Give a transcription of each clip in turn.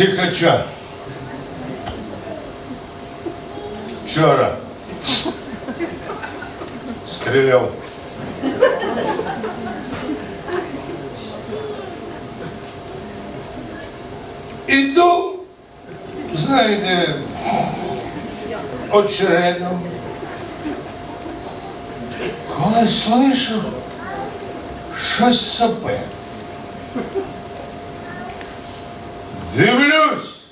Тихача. Вчора стріляв. Іду, знаєте, очередно. Коли слышу, щось сопе. Дивлюсь,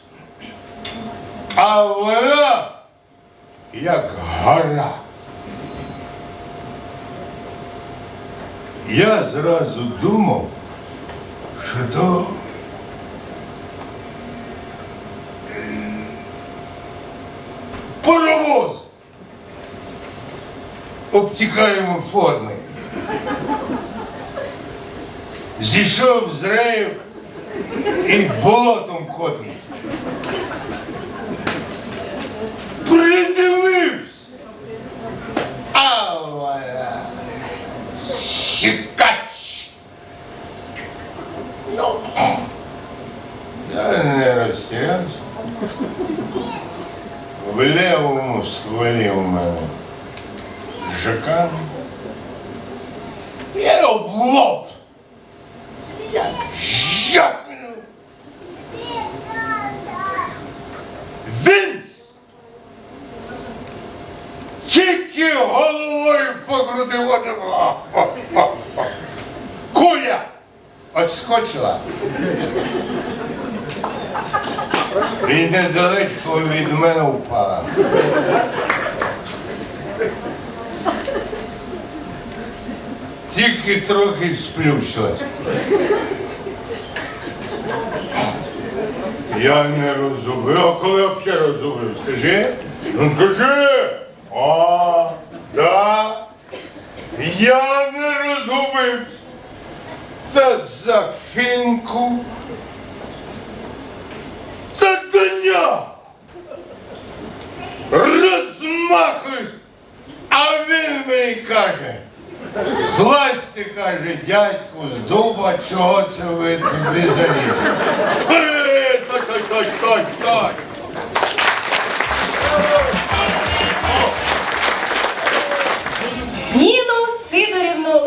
а вона як гора. Я зразу думав, що то паровоз обтікаємо форми. Зійшов з реїв і болотом ходить. Придивився. А вона щекач. Ну, я не розтірявся. В лівому стволі у мене ЖК. Отскочила. І недалечко від мене впала. Тільки трохи сплющилась. Я не розумів. А коли взагалі розумів? Скажи? Ну скажи. А, да. Я не розумів. Та за фінку. Та дня розмахуєш, А він мені каже. Злазьте, каже, дядьку, з дуба, чого це ви туди залізли? Е, Стой, стой, стой, стой,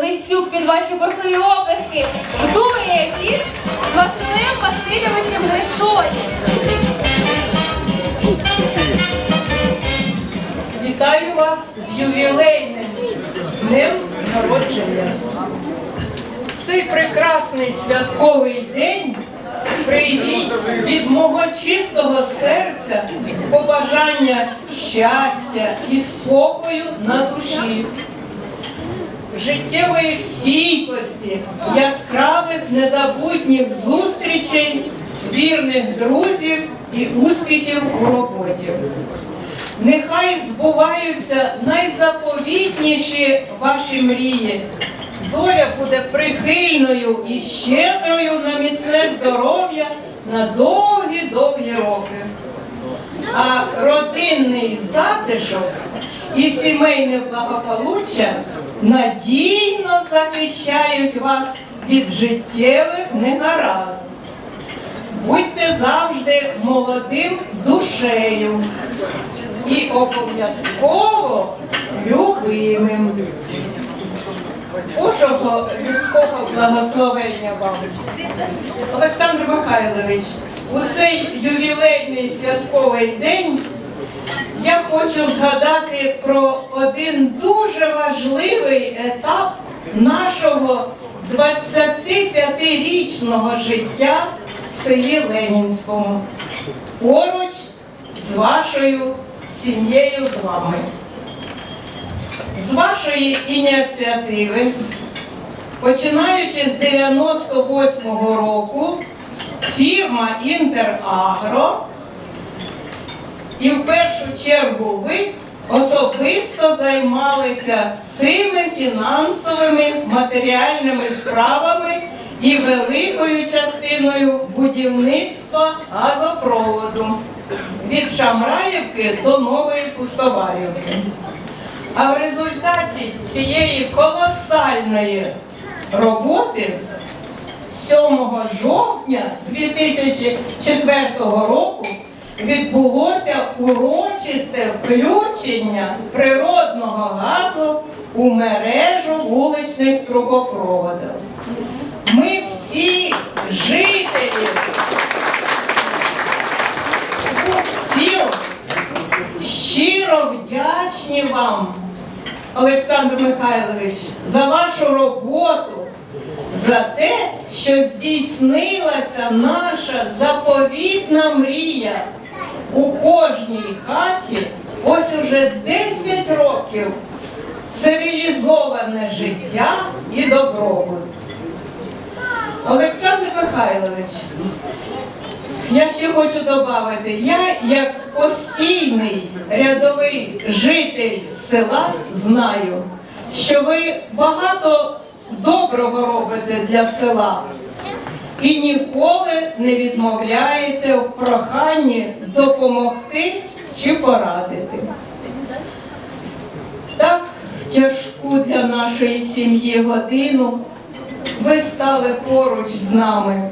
Лисюк під ваші бурхливі оплески вдумає гіт з Василем Васильовичем Гришою. Вітаю вас з ювілейним днем народження. Цей прекрасний святковий день прийміть від мого чистого серця побажання щастя і спокою на душі, життєвої стійкості, яскравих незабутніх зустрічей, вірних друзів і успіхів у роботі. Нехай збуваються найзаповітніші ваші мрії. Доля буде прихильною і щедрою на міцне здоров'я на довгі-довгі роки. А родинний затишок і сімейне благополуччя надійно захищають вас від життєвих негаразд. Будьте завжди молодим душею і обов'язково любимим. Божого людського благословення вам. Олександр Михайлович, у цей ювілейний святковий день я хочу згадати про один дуже важливий етап нашого 25-річного життя в селі Ленінському. Поруч з вашою сім'єю з вами. З вашої ініціативи, починаючи з 98-го року, фірма Інтерагро і в першу чергу ви особисто займалися всіми фінансовими матеріальними справами і великою частиною будівництва газопроводу від Шамраївки до Нової Пустоварівки. А в результаті цієї колосальної роботи 7 жовтня 2004 року відбулося урочисте включення природного газу у мережу вуличних трубопроводів. Ми всі жителі сіл щиро вдячні вам, Олександр Михайлович, за вашу роботу, за те, що здійснилася наша заповітна мрія у кожній хаті ось уже 10 років цивілізоване життя і добробут. Олександр Михайлович, я ще хочу додати, я як постійний рядовий житель села знаю, що ви багато доброго робите для села і ніколи не відмовляєте в проханні допомогти чи порадити. Так тяжку для нашої сім'ї годину ви стали поруч з нами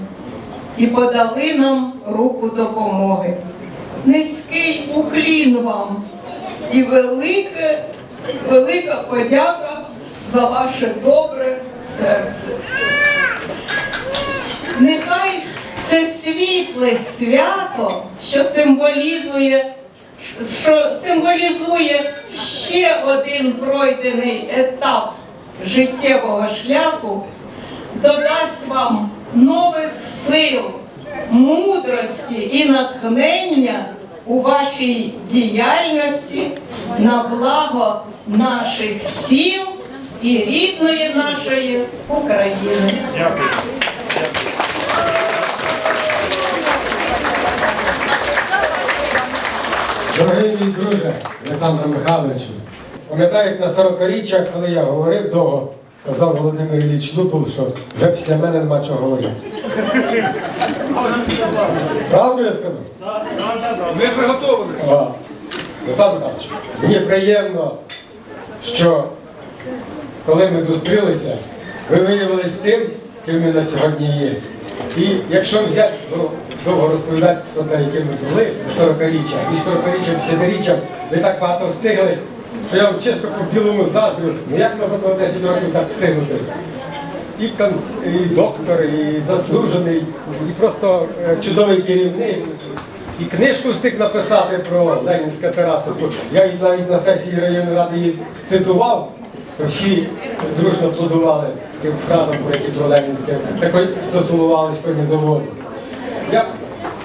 і подали нам руку допомоги. Низький уклін вам і велике, велика подяка за ваше добре серце. Нехай це світле свято, що символізує, що символізує ще один пройдений етап життєвого шляху, додасть вам нових сил, мудрості і натхнення у вашій діяльності на благо наших сіл і рідної нашої України. Дорогий мій друже Олександр Михайловичу, пам'ятаю, як на 40-річчя, коли я говорив довго, казав Володимир Ілліч Лупул, що вже після мене нема чого говорити. Правду я сказав? Ми. А, Олександр Михайлович, мені приємно, що коли ми зустрілися, ви виявились тим, ким ми на сьогодні є. І якщо взяти, ну, довго розповідати про те, яким ми були 40-річчя, між 40-річчям і 50-річчям, ви так багато встигли, що я вам чисто по білому заздрю, ну як можна за 10 років так встигнути? І, кон- і доктор, і заслужений, і просто е, чудовий керівник. І книжку встиг написати про Ленінська тераса. Я її навіть на сесії районної ради її цитував, всі дружно плодували тим фразам, про які про Ленінське. Це ко- стосувалось конізаводу. Я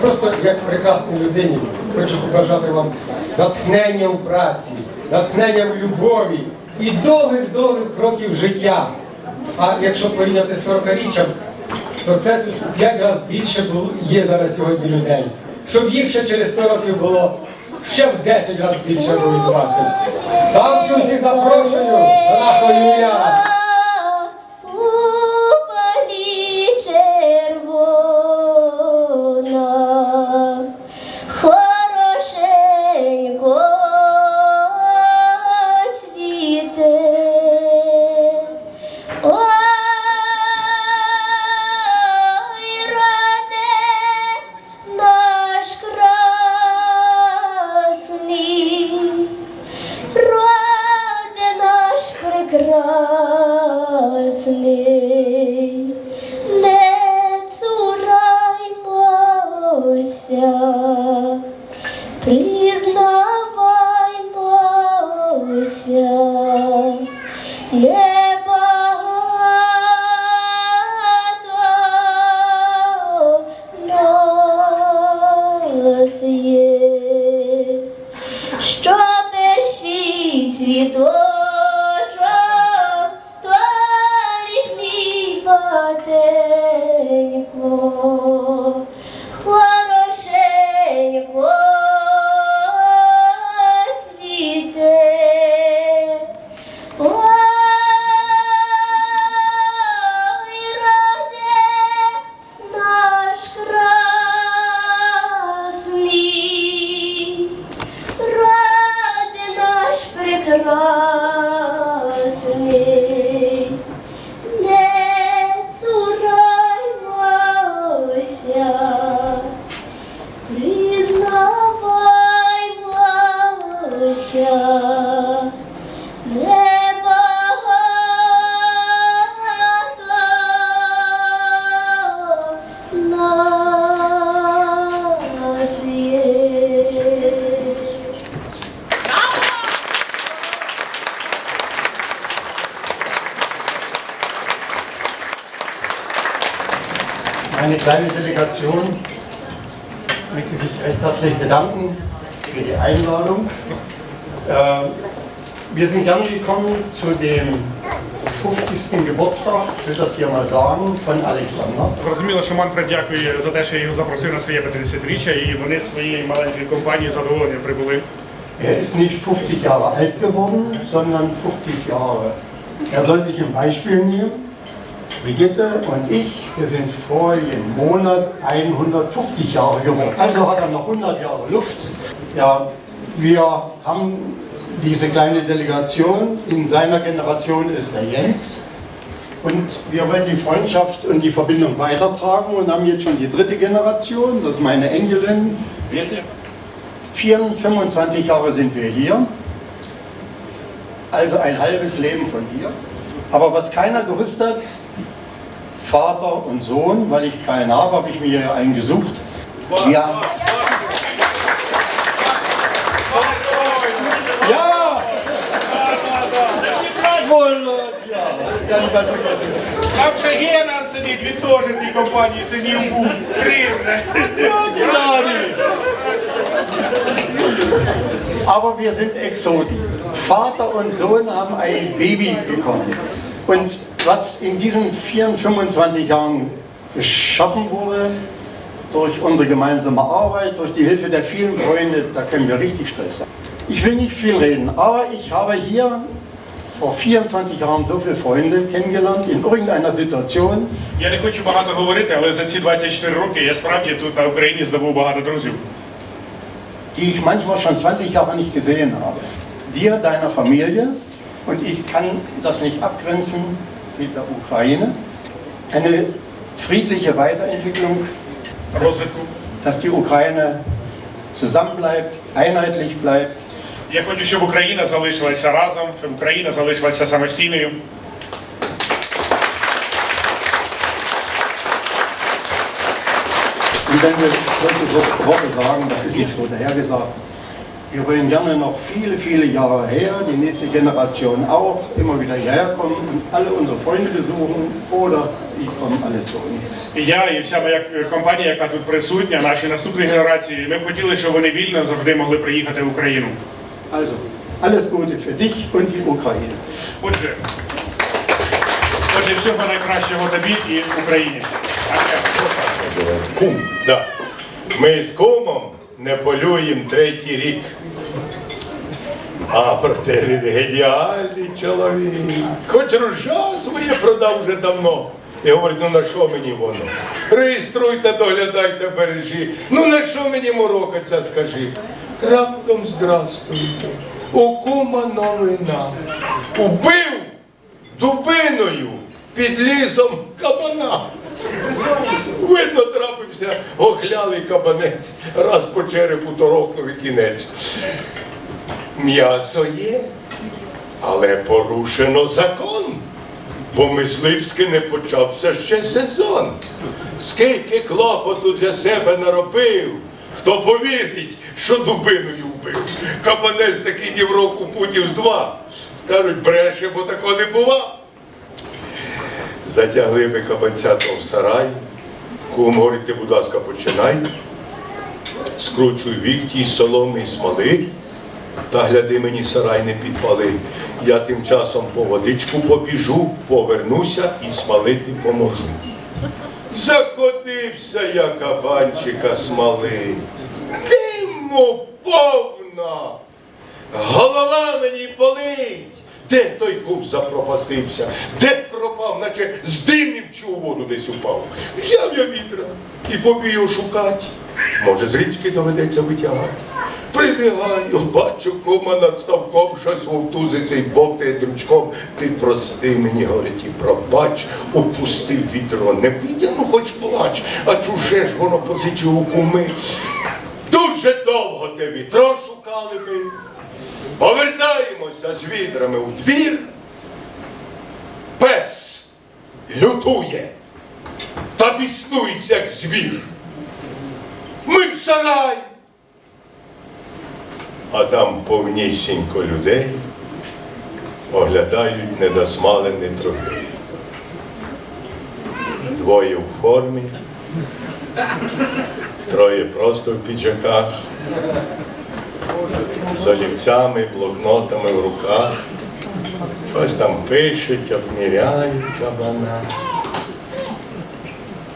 просто як прекрасній людині хочу побажати вам натхнення в праці, натхнення в любові і довгих-довгих років життя. А якщо порівняти з 40-річчям, то це в 5 разів більше є зараз сьогодні людей. Щоб їх ще через 100 років було ще в 10 разів більше, і 20. Сам плюсі запрошую до нашого ювіляра. Yeah. kleine Delegation möchte sich recht herzlich bedanken für die Einladung. Äh, Wir sind gerne gekommen zu dem 50. Geburtstag, ich will das hier mal sagen, von Alexander. Зрозуміло, що Манфред дякує за те, що їх запросив на своє 50-річчя, і вони з своєї маленької компанії з задоволенням прибули. Er ist nicht 50 Jahre alt geworden, sondern 50 Jahre. Er soll sich ein Beispiel nehmen. Brigitte und ich, wir sind vorigen Monat 150 Jahre geworden. Also hat er noch 100 Jahre Luft. Ja, wir haben diese kleine Delegation. In seiner Generation ist der Jens. Und wir wollen die Freundschaft und die Verbindung weitertragen und haben jetzt schon die dritte Generation. Das ist meine Enkelin. Wir sind 24, 25 Jahre sind wir hier. Also ein halbes Leben von hier. Aber was keiner gewusst hat, Vater und Sohn, weil ich keinen habe, habe ich mir hier einen gesucht. Wir haben ja! Володя! Я не так vergessen. Там ще Генан сидить, він теж в тій компанії синів був. Кривне. Aber wir sind Exoten. Vater und Sohn haben ein Baby bekommen. Und was in diesen 24, 25 Jahren geschaffen wurde, durch unsere gemeinsame Arbeit, durch die Hilfe der vielen Freunde, da können wir richtig stolz sein. Ich will nicht viel reden, aber ich habe hier vor 24 Jahren so viele Freunde kennengelernt, in irgendeiner Situation, Я не хочу багато говорити, але за ці 24 роки я справді тут на Україні здобув багато друзів. die ich manchmal schon 20 Jahre nicht gesehen habe. Dir, deiner Familie, und ich kann das nicht abgrenzen mit der Ukraine. Eine friedliche Weiterentwicklung, Розвитку. dass die Ukraine zusammenbleibt, einheitlich bleibt. Я хочу, щоб Україна залишилася разом, щоб Україна залишилася самостійною. Und wenn wir solche so Worte sagen, das ist nicht so dahergesagt. Wir wollen gerne noch viele, viele Jahre her, die nächste Generation auch, immer wieder hierher kommen und alle unsere Freunde besuchen oder sie kommen alle zu uns. І я, і вся моя е, компанія, яка тут присутня, наші наступні генерації, ми б хотіли, щоб вони вільно завжди могли приїхати в Україну. Also, alles Gute für dich und die Ukraine. Отже, отже, всього найкращого тобі і Україні. Кум, да. Ми з кумом не полюємо третій рік. А проте він геніальний чоловік. Хоч ружа своє продав вже давно. І говорить, ну на що мені воно? Реєструйте, доглядайте, бережі. Ну на що мені морокаться, скажи? Раптом здрастуйте. У кума новина. Убив дубиною під лісом кабана. Видно, трапився оглялий кабанець, раз по черепу торохнув і кінець. М'ясо є, але порушено закон, бо мисливський не почався ще сезон. Скільки клопоту для себе наробив, хто повірить, що дубиною вбив. Кабанець такий ні в року путів з два. Скажуть, бреше, бо такого не бува. Затягли би кабанця то в сарай. Кум говорить, будь ласка, починай. Скручуй вік тій соломи і смоли. Та гляди мені сарай не підпали. Я тим часом по водичку побіжу, повернуся і смалити поможу. Закотився я кабанчика смалить. Диму повна. Голова мені болить. Де той куб запропастився? Де пропав, наче з димівчу у воду десь упав. Взяв я вітра і його шукати. Може, з річки доведеться витягати. Прибігаю, бачу, кума над ставком щось вовтузиться і бовтає дрючком. Ти прости мені, говорить, і пробач, упустив вітро, не витягну, хоч плач, а чуже ж воно позичив у куми. Дуже довго те вітро шукали ми. Повертаємося з відрами у двір. Пес лютує та біснується, як звір. Сарай. А там повнісінько людей оглядають недосмалений трофей. Двоє в формі, Троє просто в піджаках, з олівцями, блокнотами в руках. Щось там пишуть, обміряють кабана.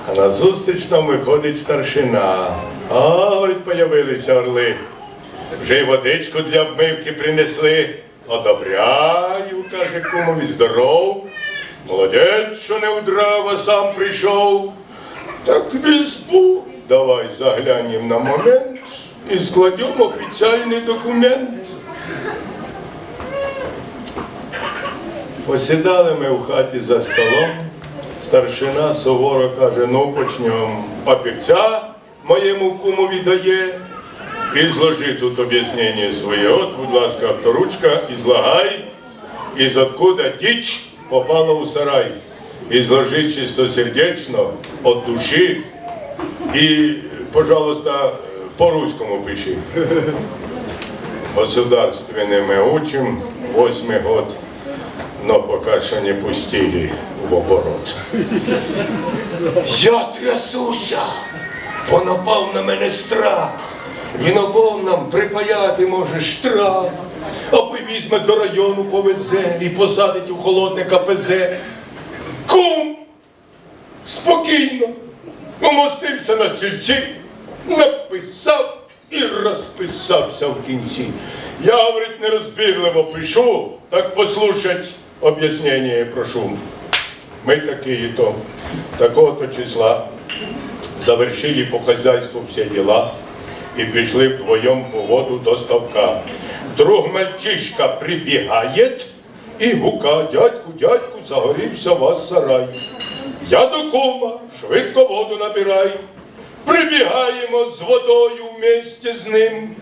А назустріч нам виходить старшина. А, говорить, появилися орли. Вже й водичку для обмивки принесли. Одобряю, каже кумові, здоров. Молодець, що не удрав, а сам прийшов. Так візьму. Давай заглянемо на момент і складемо офіціальний документ. Посідали ми в хаті за столом. Старшина суворо каже, ну почнемо. Папірця моєму кумові дає. І зложи тут об'яснення своє. От, будь ласка, авторучка, і злагай, із откуда діч попала у сарай. І зложи чистосердечно, от душі, і, пожалуйста, по-руському пиши. Государственный мы учим, восьмий год, но пока що не пустили в оборот. Я трясуся, бо напав на мене страх. Він обом нам припаяти може штраф, або візьме до району повезе і посадить у холодне КПЗ. Кум! Спокійно, умостився на стільці, написав і розписався в кінці. Я, говорить, нерозбірливо пишу, так послушать об'яснення прошу. Мы такие-то, такого-то числа завершили по хозяйству все дела и пришли вдвоем по воду до ставка. Вдруг мальчишка прибегает и гука, дядьку, дядьку, загорівся вас сарай. Я до кума, швидко воду набирай. Прибігаємо з водою вместе з ним,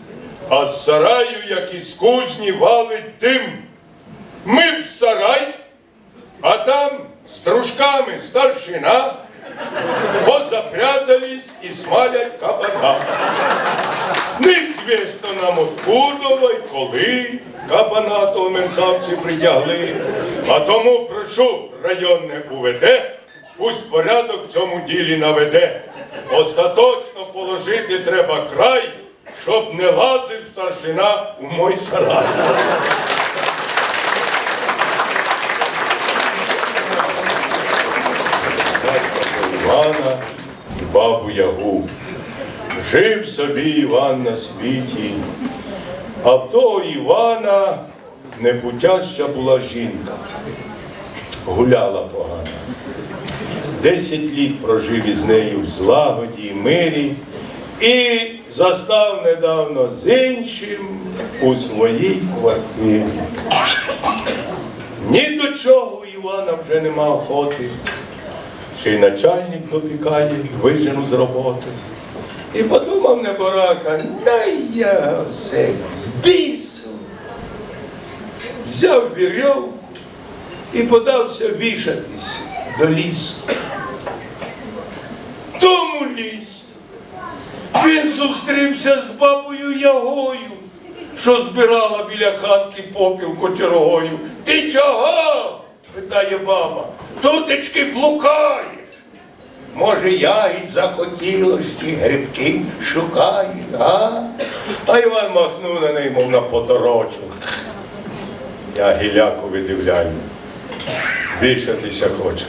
а з сараю, як із кузні, валить дим. Ми в сарай, а там с дружками старшина позапрятались и смалять кабана. Неізвісно нам откуда й коли кабана того мерзавці притягли. А тому прошу районне УВД, пусть порядок в цьому ділі наведе. Остаточно положити треба край, щоб не лазив старшина у мой сарай. Івана і бабу Ягу. Жив собі Іван на світі, а в того Івана непутяща була жінка. Гуляла погано. Десять літ прожив із нею в злагоді і мирі і застав недавно з іншим у своїй квартирі. Ні до чого Івана вже нема охоти. Ще й начальник допікає, вижену з роботи. І подумав неборака, дай я все бісу. Взяв вірьовку і подався вішатись до лісу. Тому ліс. Він зустрівся з бабою Ягою, що збирала біля хатки попіл кочергою. Ти чого? Питає баба. Тутечки блукаєш. Може, ягідь захотілось, чи грибки шукаєш, а? А Іван махнув на неї, мов на поторочу. Я гіляку видивляю. Вішатися хочу.